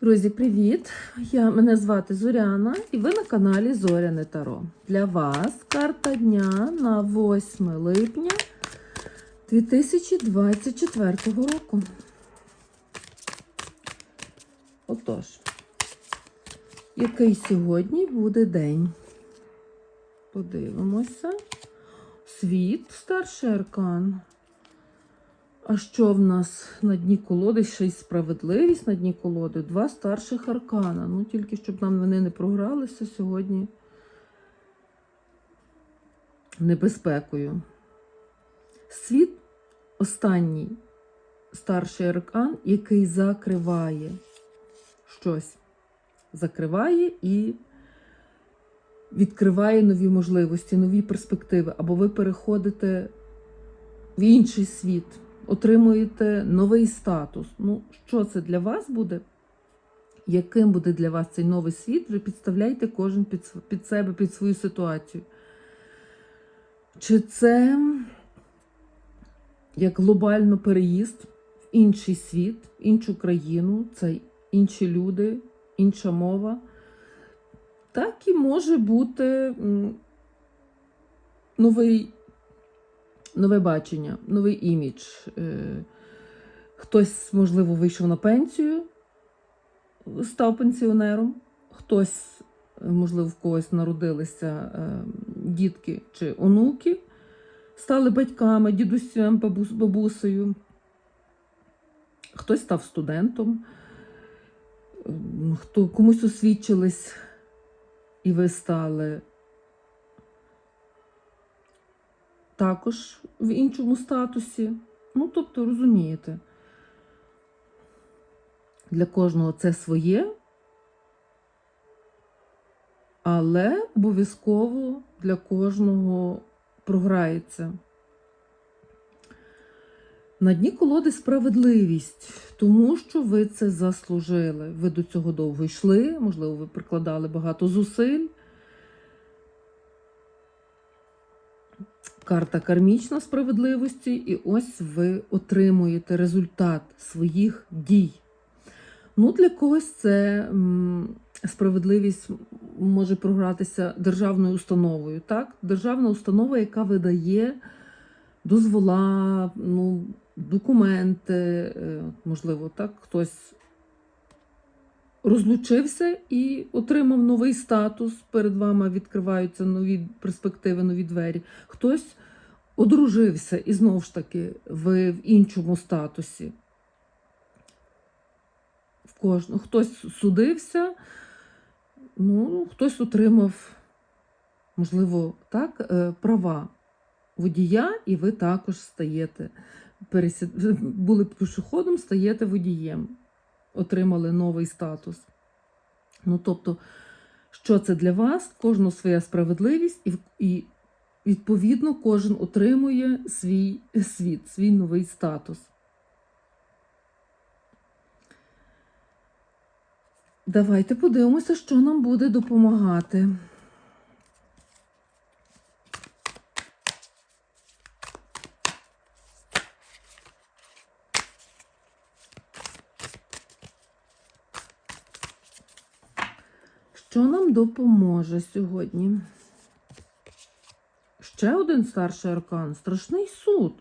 Друзі, привіт! Я, мене звати Зоряна і ви на каналі Зоряне Таро. Для вас карта дня на 8 липня 2024 року. Отож, який сьогодні буде день? Подивимося. Світ, старший аркан. А що в нас на дні колоди? Ще й справедливість на дні колоди. Два старших аркана. Ну, тільки щоб нам вони не програлися сьогодні небезпекою. Світ останній старший аркан, який закриває щось. Закриває і відкриває нові можливості, нові перспективи. Або ви переходите в інший світ отримуєте новий статус. Ну, що це для вас буде? Яким буде для вас цей новий світ? Вже підставляйте кожен під, під себе, під свою ситуацію. Чи це як глобально переїзд в інший світ, в іншу країну, це інші люди, інша мова? Так і може бути новий нове бачення, новий імідж. Е, Хтось, можливо, вийшов на пенсію, став пенсіонером, хтось, можливо, в когось народилися е, дітки чи онуки, стали батьками, дідусем, бабусею. Хтось став студентом, хто комусь освідчились, і ви стали також в іншому статусі. Ну, тобто, розумієте, для кожного це своє, але обов'язково для кожного програється. На дні колоди справедливість, тому що ви це заслужили. Ви до цього довго йшли, можливо, ви прикладали багато зусиль. Карта кармічна справедливості, і ось ви отримуєте результат своїх дій. Ну, для когось це справедливість може програтися державною установою. Так? Державна установа, яка видає дозвола, ну, документи, е, можливо, так, хтось розлучився і отримав новий статус. Перед вами відкриваються нові перспективи, нові двері. Хтось одружився і знову ж таки ви в іншому статусі. В кожного. Хтось судився, ну, хтось отримав, можливо, так, е, права водія, і ви також стаєте. Були пішоходом, стаєте водієм отримали новий статус. Ну, тобто, що це для вас? Кожна своя справедливість, і, і відповідно кожен отримує свій світ, свій новий статус. Давайте подивимося, що нам буде допомагати. Що нам допоможе сьогодні? Ще один старший аркан страшний суд.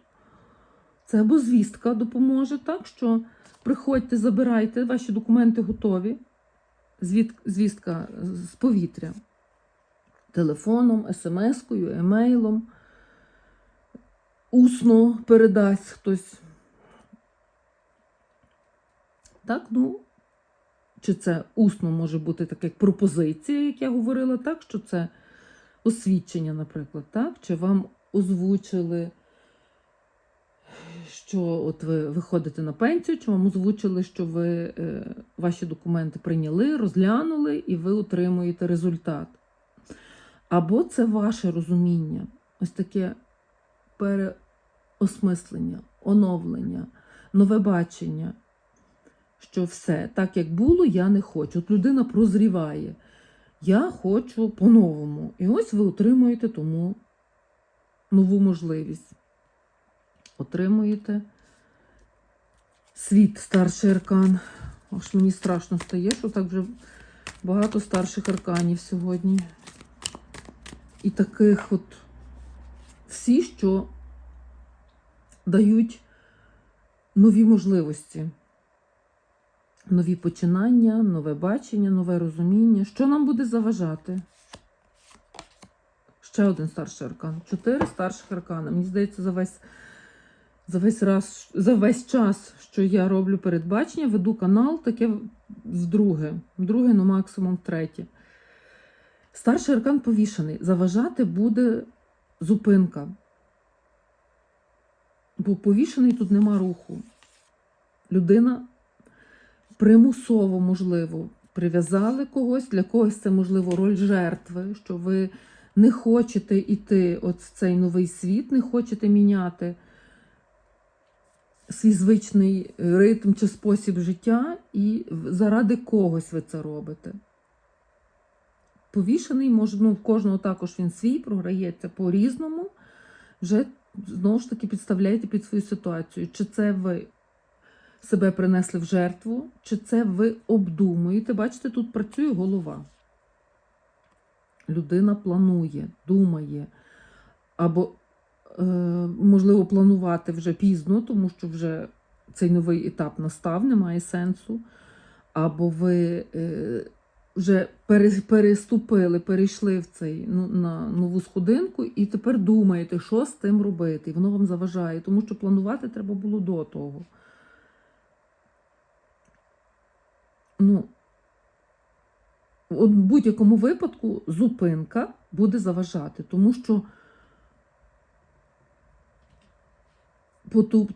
Це або звістка допоможе, так що приходьте, забирайте, ваші документи готові. Звід- Звістка з повітря. Телефоном, смс-кою, емейлом. Усно передасть хтось. Так, ну, чи це усно може бути так, як пропозиція, як я говорила, так, що це освідчення, наприклад, так? Чи вам озвучили, що от ви виходите на пенсію, чи вам озвучили, що ви е, ваші документи прийняли, розглянули, і ви отримуєте результат. Або це ваше розуміння, ось таке переосмислення, оновлення, нове бачення що все так, як було, я не хочу. От людина прозріває. Я хочу по-новому. І ось ви отримуєте тому нову можливість. Отримуєте світ, старший аркан. Аж мені страшно стає, що так вже багато старших арканів сьогодні. І таких от всі, що дають нові можливості, нові починання, нове бачення, нове розуміння. Що нам буде заважати? Ще один старший аркан. Чотири старших аркани. Мені здається, за весь, за весь раз, за весь час, що я роблю передбачення, веду канал таке вдруге. Вдруге, ну максимум втретє. Старший аркан повішений. Заважати буде зупинка. Бо повішений тут нема руху. Людина примусово, можливо, прив'язали когось, для когось це, можливо, роль жертви, що ви не хочете йти от в цей новий світ, не хочете міняти свій звичний ритм чи спосіб життя, і заради когось ви це робите. Повішений, може, ну, в кожного також він свій, програється по-різному. Вже знову ж таки підставляєте під свою ситуацію. Чи це ви себе принесли в жертву, чи це ви обдумуєте? Бачите, тут працює голова. Людина планує, думає, або, е, можливо, планувати вже пізно, тому що вже цей новий етап настав, немає сенсу. Або ви е, вже переступили, перейшли в цей ну, на нову сходинку, і тепер думаєте, що з тим робити. І воно вам заважає, тому що планувати треба було до того. Ну, в будь-якому випадку зупинка буде заважати, тому що,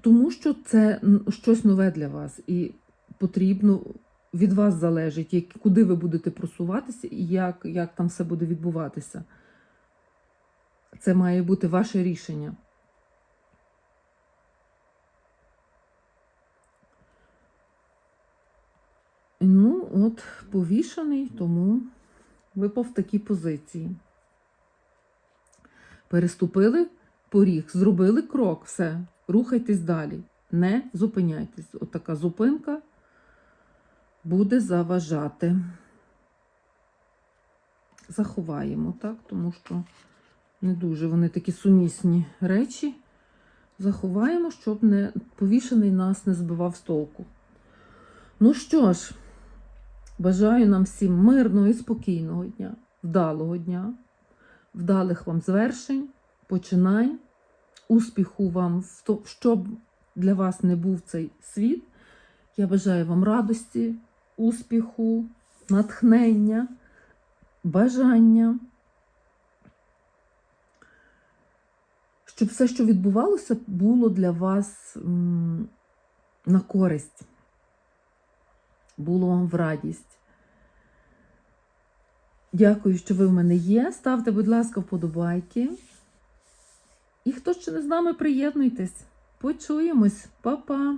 тому що це щось нове для вас, і потрібно від вас залежить, як, куди ви будете просуватися і як, як там все буде відбуватися. Це має бути ваше рішення. Ну, от, повішаний, тому випав в такій позиції. Переступили поріг, зробили крок, все, рухайтесь далі, не зупиняйтесь. От така зупинка буде заважати. Заховаємо, так, тому що не дуже вони такі сумісні речі. Заховаємо, щоб не повішений нас не збивав з толку. Ну що ж, бажаю нам всім мирного і спокійного дня, вдалого дня, вдалих вам звершень, починань, успіху вам, щоб для вас не був цей світ. Я бажаю вам радості, успіху, натхнення, бажання. Щоб все, що відбувалося, було для вас на користь, було вам в радість. Дякую, що ви в мене є. Ставте, будь ласка, вподобайки. І хто ще не з нами, приєднуйтесь. Почуємось, Па-па!